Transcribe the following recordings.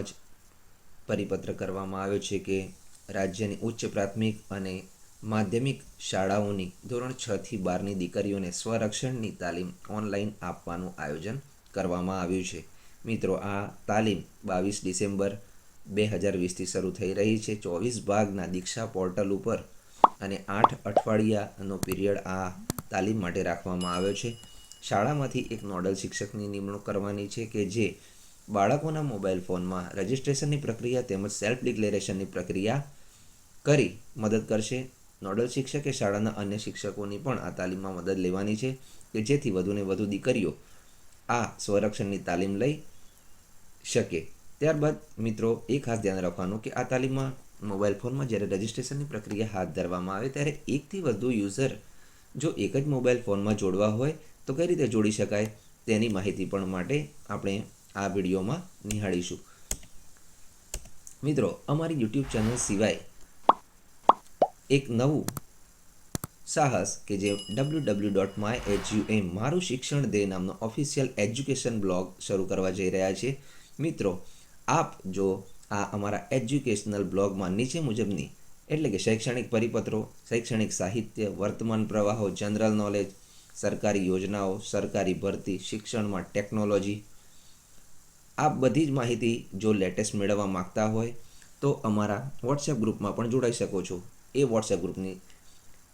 જ પરિપત્ર કરવામાં આવ્યો છે કે રાજ્યની ઉચ્ચ પ્રાથમિક અને માધ્યમિક શાળાઓની ધોરણ છ થી બારની દીકરીઓને સ્વરક્ષણની તાલીમ ઓનલાઈન આપવાનું આયોજન કરવામાં આવ્યું છે. મિત્રો, આ તાલીમ બાવીસ ડિસેમ્બર બે હજાર વીસથી શરૂ થઈ રહી છે. ચોવીસ ભાગના દીક્ષા પોર્ટલ ઉપર અને આઠ અઠવાડિયાનો પીરિયડ આ તાલીમ માટે રાખવામાં આવ્યો છે. શાળામાંથી એક નોડલ શિક્ષકની નિમણૂક કરવાની છે કે જે બાળકોના મોબાઈલ ફોનમાં રજિસ્ટ્રેશનની પ્રક્રિયા તેમજ સેલ્ફ ડિક્લેરેશનની પ્રક્રિયા કરી મદદ કરશે. નોડલ શિક્ષકે શાળાના અન્ય શિક્ષકોની પણ આ તાલીમમાં મદદ લેવાની છે કે જેથી વધુને વધુ દીકરીઓ આ સ્વરક્ષણની તાલીમ લઈ શકે. ત્યારબાદ મિત્રો, એ ખાસ ધ્યાન રાખવાનું કે આ તાલીમમાં મોબાઈલ ફોનમાં જ્યારે રજિસ્ટ્રેશનની પ્રક્રિયા હાથ ધરવામાં આવે ત્યારે એકથી વધુ યુઝર જો એક જ મોબાઈલ ફોનમાં જોડવા હોય તો કઈ રીતે જોડી શકાય તેની માહિતી પણ માટે આપણે આ વિડીયોમાં નિહાળીશું. મિત્રો, અમારી યુટ્યુબ ચેનલ સિવાય એક નવું સાહસ કે જે W W dot my HUM મારું શિક્ષણ દે નામનો ઓફિશિયલ એજ્યુકેશન બ્લોગ શરૂ કરવા જઈ રહ્યા છે મિત્રો, આપ જો આ અમારા એજ્યુકેશનલ બ્લોગમાં નીચે મુજબની એટલે કે શૈક્ષણિક પરિપત્રો, શૈક્ષણિક સાહિત્ય, વર્તમાન પ્રવાહો જનરલ નોલેજ સરકારી યોજનાઓ, સરકારી ભરતી, શિક્ષણમાં ટેકનોલોજી આ બધી જ માહિતી જો લેટેસ્ટ મેળવવા માગતા હોય, તો અમારા વોટ્સએપ ગ્રુપમાં પણ જોડાઈ શકો છો. એ વોટ્સએપ ગ્રુપની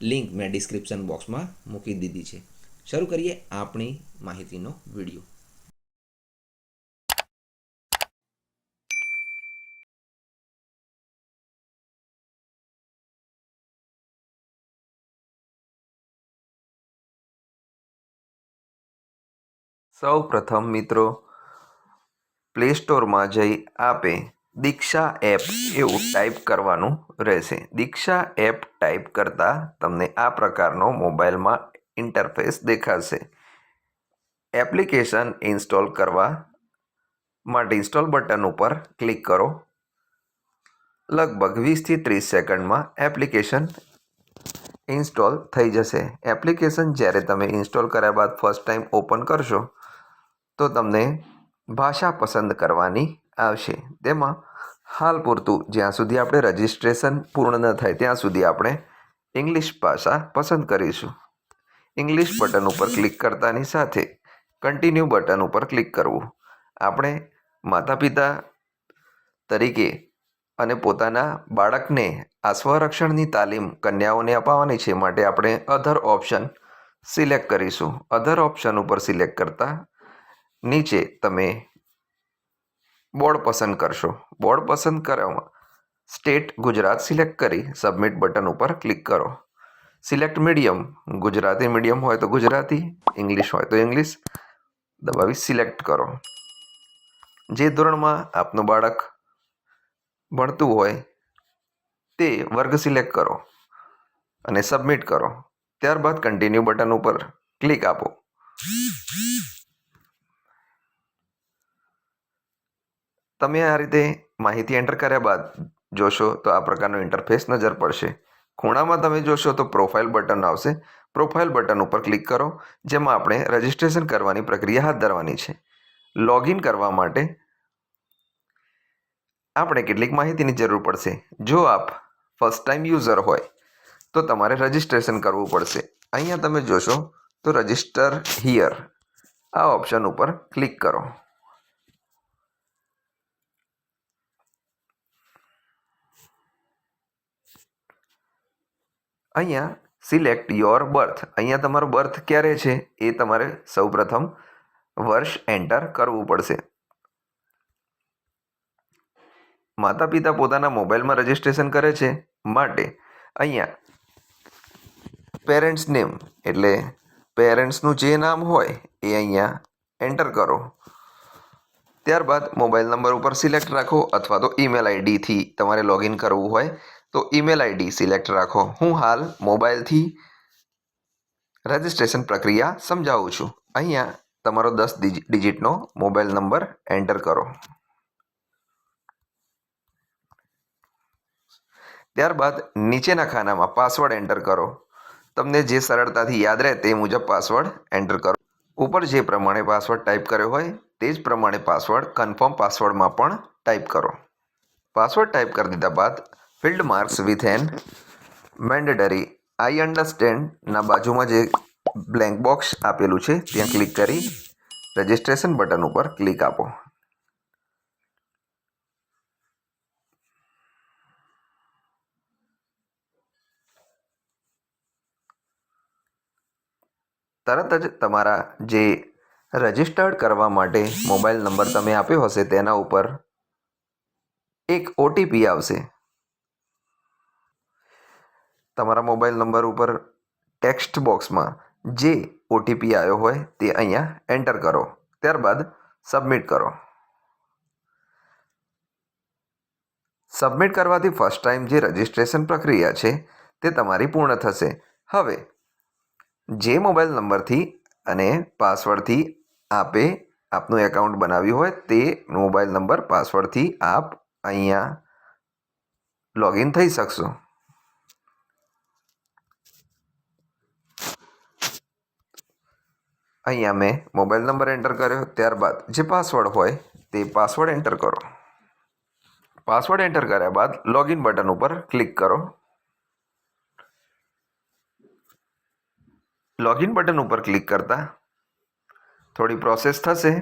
લિંક મેં ડિસ્ક્રિપ્શન બોક્સમાં મૂકી દીધી છે. શરૂ કરીએ આપણી માહિતીનો વીડિયો. સૌ પ્રથમ મિત્રો પ્લે સ્ટોરમાં જઈ આપે દીક્ષા એપ એવું ટાઈપ કરવાનું રહેશે. દીક્ષા એપ ટાઈપ કરતાં તમને આ પ્રકારનો મોબાઈલમાં ઇન્ટરફેસ દેખાશે. એપ્લિકેશન ઇન્સ્ટોલ કરવા માટે ઇન્સ્ટોલ બટન ઉપર ક્લિક કરો. લગભગ વીસથી ત્રીસ સેકન્ડમાં એપ્લિકેશન ઇન્સ્ટોલ થઈ જશે. એપ્લિકેશન જ્યારે તમે ઇન્સ્ટોલ કર્યા બાદ ફર્સ્ટ ટાઈમ ઓપન કરશો, તો તમને ભાષા પસંદ કરવાની આવશે. તેમાં હાલ પૂરતું જ્યાં સુધી આપણે રજિસ્ટ્રેશન પૂર્ણ ન થાય, ત્યાં સુધી આપણે ઇંગ્લિશ ભાષા પસંદ કરીશું. ઇંગ્લિશ બટન ઉપર ક્લિક કરતાની સાથે કન્ટિન્યુ બટન ઉપર ક્લિક કરવું. આપણે માતા પિતા તરીકે અને પોતાના બાળકને આ સ્વરક્ષણની તાલીમ કન્યાઓને અપાવવાની છે, માટે આપણે અધર ઓપ્શન સિલેક્ટ કરીશું. અધર ઓપ્શન ઉપર સિલેક્ટ કરતાં નીચે તમે બોર્ડ પસંદ કરશો. બોર્ડ પસંદ કરવામાં સ્ટેટ ગુજરાત સિલેક્ટ કરી સબમિટ બટન ઉપર ક્લિક કરો. Select medium. ગુજરાતી મીડિયમ હોય તો ગુજરાતી, ઇંગ્લિશ હોય તો ઇંગ્લિશ. દબાવી સિલેક્ટ કરો. જે ધોરણમાં આપનું બાળક ભણતું હોય તે વર્ગ સિલેક્ટ કરો અને સબમિટ કરો. ત્યારબાદ કન્ટિન્યુ બટન ઉપર ક્લિક આપો. તમે આ રીતે માહિતી એન્ટર કર્યા બાદ જોશો તો આ પ્રકારનો ઇન્ટરફેસ નજર પડશે. ખૂણામાં તમે જોશો તો પ્રોફાઇલ બટન આવશે. પ્રોફાઇલ બટન ઉપર ક્લિક કરો, જેમાં આપણે રજિસ્ટ્રેશન કરવાની પ્રક્રિયા હાથ ધરવાની છે. લોગિન કરવા માટે આપણે કેટલીક માહિતીની જરૂર પડશે. જો આપ ફર્સ્ટ ટાઈમ યુઝર હોય, તો તમારે રજિસ્ટ્રેશન કરવું પડશે. અહીંયા તમે જોશો તો રજિસ્ટર હિયર આ ઓપ્શન ઉપર ક્લિક કરો. અહીંયા સિલેક્ટ યોર બર્થ અહીંયા તમારો બર્થ ક્યારે છે? એ તમારે સૌપ્રથમ વર્ષ એન્ટર કરવું પડશે. માતા પિતા પોતાના મોબાઈલમાં રજિસ્ટ્રેશન કરે છે માટે અહીંયા પેરેન્ટ્સ નેમ એટલે પેરેન્ટ્સનું જે નામ હોય એ અહીંયા એન્ટર કરો. ત્યારબાદ મોબાઈલ નંબર ઉપર સિલેક્ટ રાખો અથવા તો ઈમેલ આઈડીથી તમારે લોગિન કરવું હોય. તો ઈમેલ આઈડી સિલેક્ટ રાખો. હું હાલ મોબાઈલથી રજિસ્ટ્રેશન પ્રક્રિયા સમજાવું છું. અહીંયા તમારો દસ ડિજિટનો મોબાઈલ નંબર એન્ટર કરો. ત્યારબાદ નીચેના ખાનામાં પાસવર્ડ એન્ટર કરો. તમને જે સરળતાથી યાદ રહે તે મુજબ પાસવર્ડ એન્ટર કરો. ઉપર જે પ્રમાણે પાસવર્ડ ટાઈપ કર્યો હોય, તે જ પ્રમાણે પાસવર્ડ કન્ફર્મ પાસવર્ડમાં પણ ટાઈપ કરો. પાસવર્ડ ટાઈપ કરી દીધા બાદ field marks with an mandatory I અન્ડરસ્ટેન્ડના બાજુમાં જે બ્લેન્ક બોક્સ આપેલું છે, ત્યાં ક્લિક કરી રજિસ્ટ્રેશન બટન ઉપર ક્લિક આપો. તરત જ તમારા જે રજિસ્ટર્ડ કરવા માટે મોબાઈલ નંબર તમે આપ્યો હશે, તેના ઉપર એક ઓટીપી આવશે. તમારા મોબાઈલ નંબર ઉપર ટેક્સ્ટ બોક્સમાં જે ઓટીપી આવ્યો હોય તે અહીંયા એન્ટર કરો. ત્યારબાદ સબમિટ કરો. સબમિટ કરવાથી ફર્સ્ટ ટાઈમ જે રજિસ્ટ્રેશન પ્રક્રિયા છે તે તમારી પૂર્ણ થશે. હવે, જે મોબાઈલ નંબરથી અને પાસવર્ડથી આપે આપનું એકાઉન્ટ બનાવ્યું હોય તે મોબાઈલ નંબર પાસવર્ડથી આપ અહીંયા લોગિન થઈ શકશો. અહીંયા મેં મોબાઈલ નંબર એન્ટર કર્યો, ત્યારબાદ જે પાસવર્ડ હોય તે પાસવર્ડ એન્ટર કરો. પાસવર્ડ એન્ટર કર્યા બાદ લોગિન બટન ઉપર ક્લિક કરો. લોગિન બટન ઉપર ક્લિક કરતા થોડી પ્રોસેસ થશે.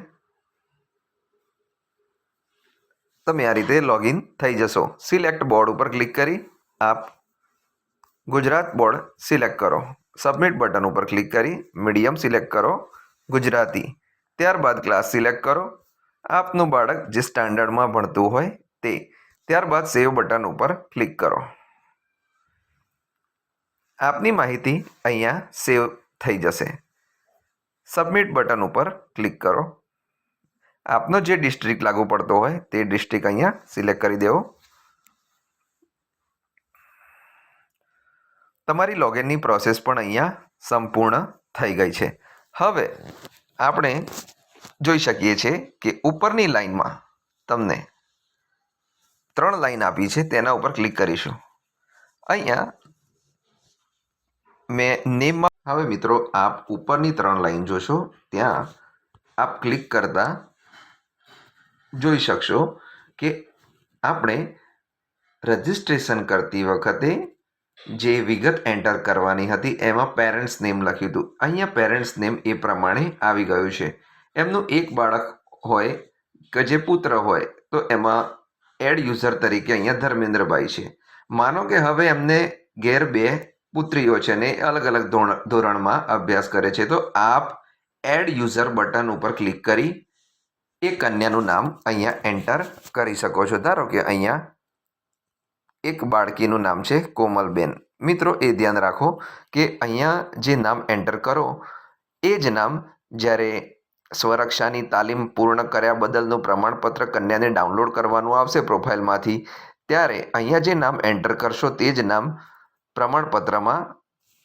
તમે આ રીતે લોગિન થઈ જશો. સિલેક્ટ બોર્ડ ઉપર ક્લિક કરી આપ ગુજરાત બોર્ડ સિલેક્ટ કરો. સબમિટ બટન ઉપર ક્લિક કરી મીડિયમ સિલેક્ટ કરો ગુજરાતી. ત્યારબાદ ક્લાસ સિલેક્ટ કરો. આપનું બાળક જે સ્ટાન્ડર્ડમાં ભણતું હોય તે. ત્યારબાદ સેવ બટન ઉપર ક્લિક કરો. આપની માહિતી અહીંયા સેવ થઈ જશે. સબમિટ બટન ઉપર ક્લિક કરો. આપનો જે ડિસ્ટ્રિક્ટ લાગુ પડતો હોય તે ડિસ્ટ્રિક્ટ અહીંયા સિલેક્ટ કરી દેવો. તમારી લોગિનની પ્રોસેસ પણ અહીંયા સંપૂર્ણ થઈ ગઈ છે. હવે આપણે જોઈ શકીએ છીએ કે ઉપરની લાઈનમાં તમને ત્રણ લાઈન આપી છે, તેના ઉપર ક્લિક કરીશું. અહીંયા મેં નેમમાં હવે મિત્રો, આપ ઉપરની ત્રણ લાઈન જોશો, ત્યાં આપ ક્લિક કરતા જોઈ શકશો કે આપણે રજિસ્ટ્રેશન કરતી વખતે જે વિગત એન્ટર કરવાની હતી, એમાં પેરેન્ટ્સ નેમ લખ્યું હતું. અહીંયા પેરેન્ટ્સ નેમ એ પ્રમાણે આવી ગયું છે. એમનું એક બાળક હોય કે જે પુત્ર હોય, તો એમાં એડ યુઝર તરીકે અહીંયા ધર્મેન્દ્રભાઈ છે. માનો કે હવે એમને ઘેર બે પુત્રીઓ છે ને અલગ અલગ ધોરણમાં અભ્યાસ કરે છે, તો આપ એડ યુઝર બટન ઉપર ક્લિક કરી એ કન્યાનું નામ અહીંયા એન્ટર કરી શકો છો. ધારો કે અહીંયા એક બાળકીનું નામ છે કોમલબેન. મિત્રો, એ ધ્યાન રાખો કે અહીંયા જે નામ એન્ટર કરો, એ જ નામ જ્યારે સ્વરક્ષાની તાલીમ પૂર્ણ કર્યા બદલનું પ્રમાણપત્ર કન્યાને ડાઉનલોડ કરવાનું આવશે પ્રોફાઇલમાંથી, ત્યારે અહીંયા જે નામ એન્ટર કરશો તે જ નામ પ્રમાણપત્રમાં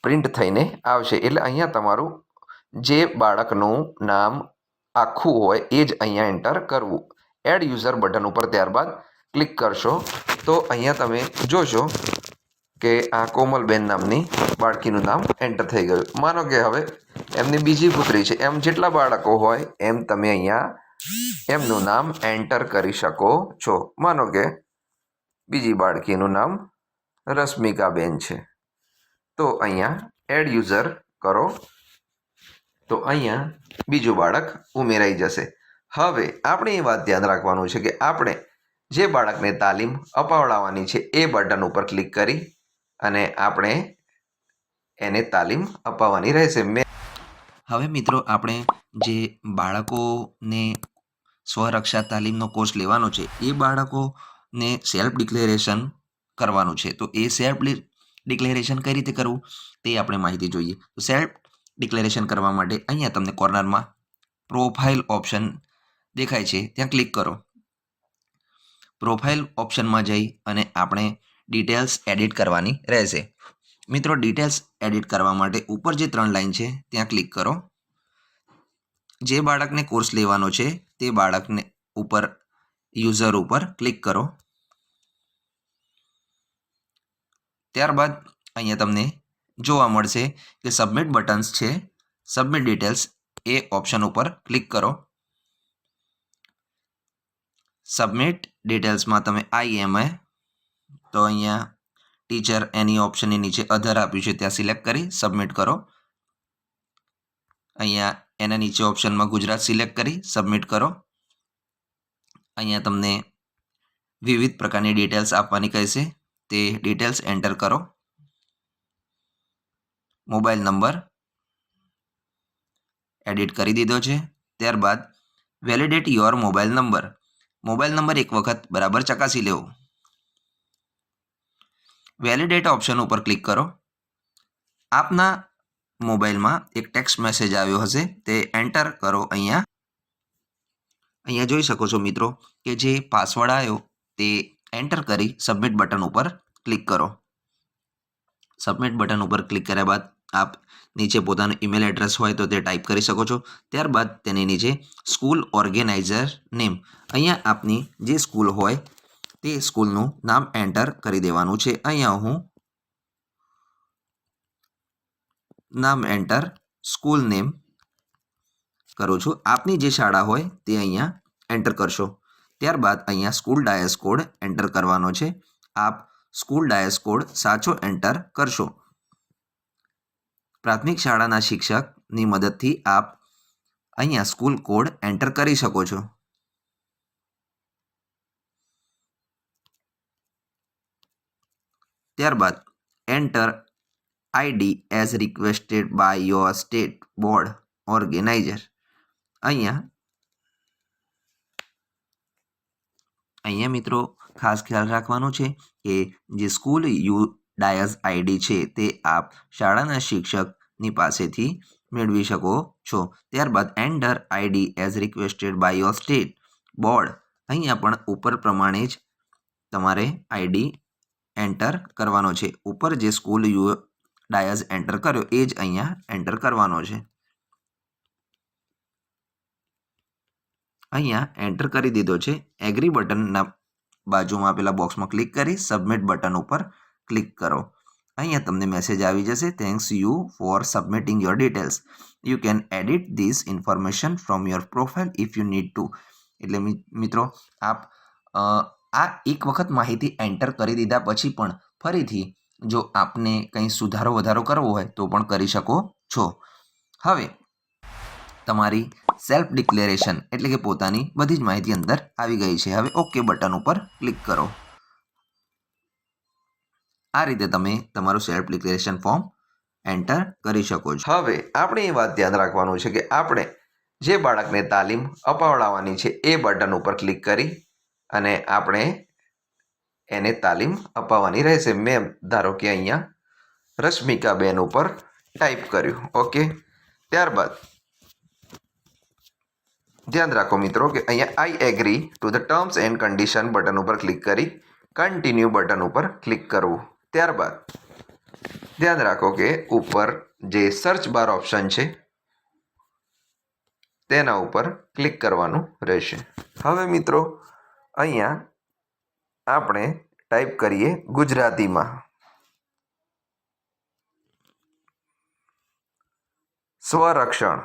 પ્રિન્ટ થઈને આવશે. એટલે અહીંયા તમારું જે બાળકનું નામ આખું હોય એ જ અહીંયા એન્ટર કરવું. એડ યુઝર બટન ઉપર ત્યારબાદ ક્લિક કરશો તો અહીંયા તમે જોશો કે આ કોમલબેન નામની બાળકીનું નામ એન્ટર થઈ ગયું. માનો કે હવે એમની બીજી પુત્રી છે. એમ જેટલા બાળકો હોય એમ તમે અહીંયા એમનું નામ એન્ટર કરી શકો છો. માનો કે બીજી બાળકીનું નામ રશ્મિકાબેન છે. તો અહીંયા એડ યુઝર કરો. તો અહીંયા બીજું બાળક ઉમેરાઈ જશે. હવે આપણે એ વાત ધ્યાન રાખવાનું છે કે આપણે જે બાળકને તાલીમ અપાવડાવવાની છે, એ બટન ઉપર ક્લિક કરી અને આપણે એને તાલીમ અપાવવાની રહેશે. મેં હવે મિત્રો, આપણે જે બાળકોને સ્વરક્ષા તાલીમનો કોર્સ લેવાનો છે, એ બાળકોને સેલ્ફ ડિક્લેરેશન કરવાનું છે. તો એ સેલ્ફ ડિક્લેરેશન કઈ રીતે કરવું, તે આપણે માહિતી જોઈએ. તો સેલ્ફ ડિક્લેરેશન કરવા માટે અહીંયા તમને કોર્નરમાં પ્રોફાઇલ ઓપ્શન દેખાય છે. ત્યાં ક્લિક કરો. પ્રોફાઇલ ઓપ્શનમાં જઈ અને આપણે ડિટેલ્સ એડિટ કરવાની રહેશે. મિત્રો, ડિટેલ્સ એડિટ કરવા માટે ઉપર જે ત્રણ લાઈન છે, ત્યાં ક્લિક કરો. જે બાળકને કોર્સ લેવાનો છે, તે બાળકને ઉપર, યુઝર ઉપર ક્લિક કરો. ત્યારબાદ અહીંયા તમને જોવા મળશે કે સબમિટ બટન્સ છે. સબમિટ ડિટેલ્સ એ ઓપ્શન ઉપર ક્લિક કરો. સબમિટ ડિટેલ્સમાં તમે આઈએમઆઈ તો અહીંયા ટીચર એની ઓપ્શનની નીચે અધર આપ્યું છે, ત્યાં સિલેક્ટ કરી સબમિટ કરો. અહીંયા એના નીચે ઓપ્શનમાં ગુજરાત સિલેક્ટ કરી સબમિટ કરો. અહીંયા તમને વિવિધ પ્રકારની ડિટેલ્સ આપવાની કહેશે, તે ડિટેલ્સ એન્ટર કરો. મોબાઈલ નંબર એડિટ કરી દીધો છે, ત્યારબાદ validate your mobile number mobile number એક વખત બરાબર ચકાસી લેવો. વેલિડેટ ઓપ્શન ઉપર ક્લિક કરો. આપના મોબાઈલમાં એક ટેક્સ્ટ મેસેજ આવ્યો હશે, તે એન્ટર કરો અહીંયા. અહીંયા જોઈ શકો છો મિત્રો કે જે પાસવર્ડ આવ્યો, તે એન્ટર કરી સબમિટ બટન ઉપર ક્લિક કરો. સબમિટ બટન ઉપર ક્લિક કર્યા બાદ આપ નીચે પોતાનું ઈમેલ એડ્રેસ હોય તો તે ટાઈપ કરી શકો છો. ત્યારબાદ તેની નીચે સ્કૂલ ઓર્ગેનાઇઝર નેમ અહીંયા આપની જે સ્કૂલ હોય તે સ્કૂલનું નામ એન્ટર કરી દેવાનું છે. અહીંયા હું નામ એન્ટર સ્કૂલ નેમ કરું છું. આપની જે શાળા હોય તે અહીંયા એન્ટર કરશો. ત્યારબાદ અહીંયા સ્કૂલ ડાયસ કોડ એન્ટર કરવાનો છે. આપ સ્કૂલ ડાયસ કોડ સાચો એન્ટર કરશો. પ્રાથમિક શાળાના શિક્ષકની મદદથી આપ અહીંયા સ્કૂલ કોડ એન્ટર કરી શકો છો. ત્યારબાદ enter ID as requested by your state board organizer. અહીંયા અહીંયા મિત્રો ખાસ ખ્યાલ રાખવાનો છે કે જે સ્કૂલ યુ ડાયસ આઈડી છે તે આપ શાળાના શિક્ષકની પાસેથી મેળવી શકો છો. ત્યારબાદ enter ID as requested by your state board. અહીંયા પણ ઉપર પ્રમાણે જ તમારે આઈડી એન્ટર કરવાનો છે. ઉપર જે સ્કૂલ યુ ડાયસ એન્ટર કર્યો એ જ અહીંયા એન્ટર કરવાનો છે. અહીંયા એન્ટર કરી દીધો છે. એગ્રી બટનના બાજુમાં આપેલા બોક્સમાં ક્લિક કરી સબમિટ બટન ઉપર ક્લિક કરો. અહીંયા તમને મેસેજ આવી જશે. Thanks you for submitting your details you can edit this information from your profile if you need to એટલે મિત્રો, આપ આ એક વખત માહિતી એન્ટર કરી દીધા પછી પણ ફરીથી જો આપને કંઈ સુધારો વધારો કરવો હોય તો પણ કરી શકો છો. હવે, તમારી સેલ્ફ ડિક્લેરેશન એટલે કે પોતાની બધી જ માહિતી અંદર આવી ગઈ છે. હવે ઓકે બટન ઉપર ક્લિક કરો. આ રીતે તમે તમારું સેલ્ફ ડિક્લેરેશન ફોર્મ એન્ટર કરી શકો છો. હવે આપણે એ વાત ધ્યાન રાખવાનું છે કે આપણે જે બાળકને તાલીમ અપાવડાવવાની છે એ બટન ઉપર ક્લિક કરી અને આપણે એને તાલીમ અપાવવાની રહેશે. મેં ધારો કે અહીંયા રશ્મિકાબેન ઉપર ટાઈપ કર્યું. ઓકે? ત્યારબાદ ધ્યાન રાખો મિત્રો કે અહીંયા I agree to the terms and condition button ઉપર ક્લિક કરી કન્ટિન્યુ બટન ઉપર ક્લિક કરવું. ત્યારબાદ ધ્યાન રાખો કે ઉપર જે સર્ચ બાર ઓપ્શન છે, તેના ઉપર ક્લિક કરવાનું રહેશે. હવે મિત્રો, અહીંયા આપણે ટાઈપ કરીએ ગુજરાતીમાં. સ્વરક્ષણ.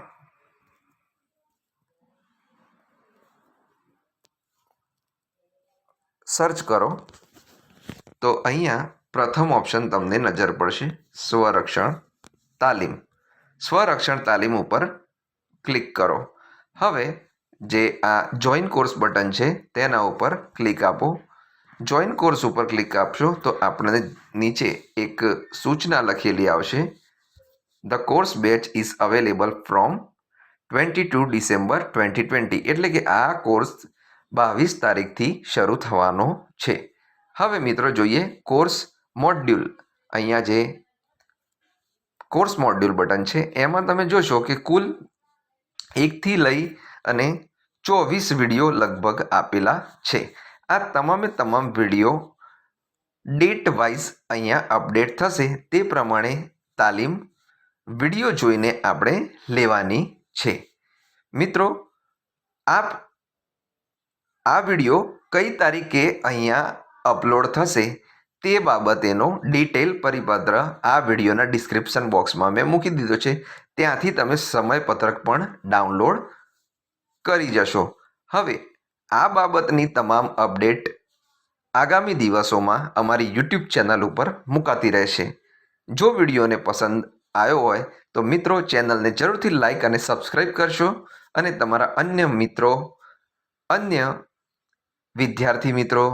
સર્ચ કરો. તો અહીંયા પ્રથમ ઓપ્શન તમને નજર પડશે સ્વરક્ષણ તાલીમ. સ્વરક્ષણ તાલીમ ઉપર ક્લિક કરો. હવે જે આ જોઈન કોર્સ બટન છે, તેના ઉપર ક્લિક આપો. જોઈન કોર્સ ઉપર ક્લિક આપશો તો આપણને નીચે એક સૂચના લખેલી આવશે. The course batch is available from twenty two December twenty twenty એટલે કે આ કોર્સ બાવીસ તારીખથી શરૂ થવાનો છે. હવે મિત્રો જોઈએ કોર્સ મોડ્યુલ. અહીંયા જે કોર્સ મોડ્યુલ બટન છે, એમાં તમે જોશો કે કુલ એકથી લઈ અને ચોવીસ વીડિયો લગભગ આપેલા છે. આ તમામે તમામ વીડિયો ડેટ વાઇઝ અહીંયા અપડેટ થશે. તે પ્રમાણે તાલીમ વીડિયો જોઈને આપણે લેવાની છે. મિત્રો, આપ આ વીડિયો કઈ તારીખે અહીંયા અપલોડ થશે? તે બાબતેનો ડિટેલ પરિપત્ર આ વિડીયોના ડિસ્ક્રિપ્શન બોક્સમાં મેં મૂકી દીધો છે. ત્યાંથી તમે સમયપત્રક પણ ડાઉનલોડ કરી જશો. હવે, આ બાબતની તમામ અપડેટ આગામી દિવસોમાં અમારી યુટ્યુબ ચેનલ ઉપર મુકાતી રહેશે. જો વિડીયોને પસંદ આવ્યો હોય, તો મિત્રો ચેનલને જરૂરથી લાઇક અને સબસ્ક્રાઈબ કરશો અને તમારા અન્ય મિત્રો, અન્ય વિદ્યાર્થી મિત્રો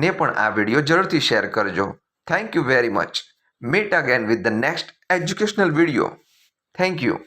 શિક્ષકોને પણ આ વીડિયો જરૂરથી શેર કરજો. Thank you very much meet again with the next educational video thank you